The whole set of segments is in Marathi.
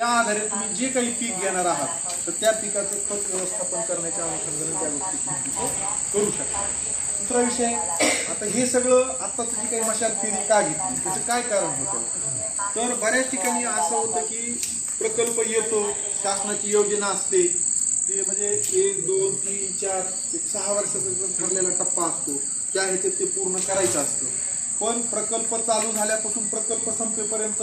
त्या आधारे तुम्ही जे काही पीक घेणार आहात तर त्या पिकाचं खत व्यवस्थापन करण्याच्या अनुषंगाने त्या गोष्टी करू शकता. दुसरा विषय आता हे सगळं आत्ताच जी काही मशाल फेरी का घेतली? त्याचं काय कारण होतं? तर बऱ्याच ठिकाणी असं होतं की प्रकल्प येतो शासनाची योजना असते. ते म्हणजे एक दोन तीन चार एक सहा वर्षाचा ठरलेला टप्पा असतो त्या ह्याच्यात ते पूर्ण करायचं असतं. पण प्रकल्प चालू झाल्यापासून प्रकल्प संपेपर्यंत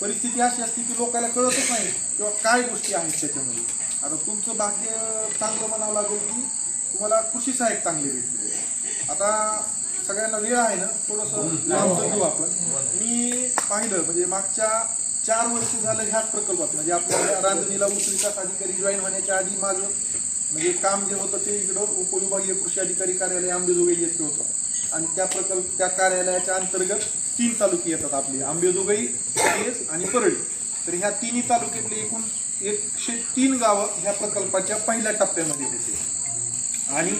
परिस्थिती अशी असते की लोकांना कळतच नाही किंवा काय गोष्टी आहेत त्याच्यामध्ये. आता तुमचं भाग्य चांगलं म्हणावं लागेल की तुम्हाला कृषी सहाय्यक चांगले भेटले. आता सगळ्यांना वेळ आहे ना थोडंसं लांबचं घेऊ आपण. मी पाहिलं म्हणजे मागच्या चार वर्ष झालं ह्याच प्रकल्पात. म्हणजे आपल्या रांजणीला विकास अधिकारी जॉईन होण्याच्या आधी माझं म्हणजे काम जे होतं ते इकडं उपविभागीय कृषी अधिकारी कार्यालय आंबेजोगाई येथे होतं. आणि त्या प्रकल्प त्या कार्यालयाच्या अंतर्गत तीन तालुके येतात आपले. आंबेजोगाई केस आणि परळी. तर ह्या तिन्ही तालुक्यातले एकूण एकशे तीन गावं ह्या प्रकल्पाच्या पहिल्या टप्प्यामध्ये येते आणि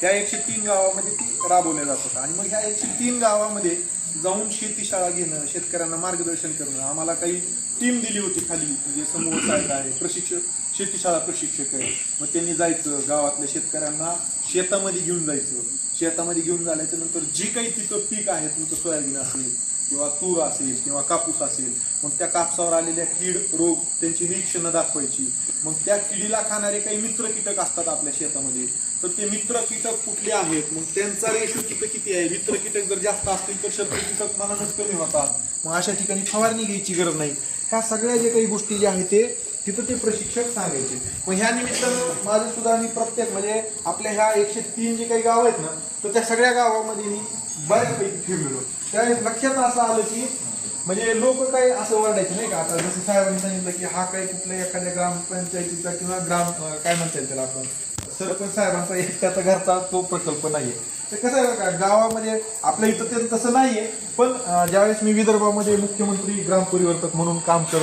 त्या एकशे तीन गावामध्ये ती राबवल्या जातात. आणि मग ह्या एकशे तीन गावामध्ये जाऊन शेतीशाळा घेणं शेतकऱ्यांना मार्गदर्शन करणं आम्हाला काही टीम दिली होती खाली. म्हणजे समूह सहाय्यक आहे प्रशिक्षक शेतीशाळा प्रशिक्षक आहे. मग त्यांनी जायचं गावातल्या शेतकऱ्यांना शेतामध्ये घेऊन जायचं. शेतामध्ये घेऊन झाल्याच्यानंतर जी काही तिथं पीक आहे तुमचं सोयाबीन असेल किंवा तूर असेल किंवा कापूस असेल मग त्या कापसावर आलेल्या कीड रोग त्यांची निरीक्षणं दाखवायची. मग त्या किडीला खाणारे काही मित्र कीटक असतात आपल्या शेतामध्ये. तर ते मित्र कीटक कुठले आहेत? मग त्यांचा रेशो तिथं किती आहे? मित्र कीटक जर जास्त असतील तर शत्रू कीटक मनानच कमी होतात. मग अशा ठिकाणी फवारणी घ्यायची गरज नाही. ह्या सगळ्या जे काही गोष्टी ज्या आहेत ते तिथं ते प्रशिक्षक सांगायचे. मग ह्या निमित्तानं माझं सुद्धा मी प्रत्येक म्हणजे आपल्या ह्या एकशे तीन जे काही गाव आहेत ना तर त्या सगळ्या गावामध्ये मी बऱ्याचपैकी फिरलो त्यावेळेस लक्षात असं आलं की म्हणजे लोक काही असं ओरडायचे नाही का? आता जसं साहेबांनी सांगितलं की हा काही कुठल्या एखाद्या ग्रामपंचायतीचा किंवा ग्राम काय म्हणता येईल त्याला आपण? सरपंच साहेबांचा एकट्याचा घरचा तो प्रकल्प नाहीये. तर कसं आहे का? गावामध्ये आपल्या इथं ते तसं नाहीये पण ज्यावेळेस मी विदर्भामध्ये मुख्यमंत्री ग्राम परिवर्तक म्हणून काम करत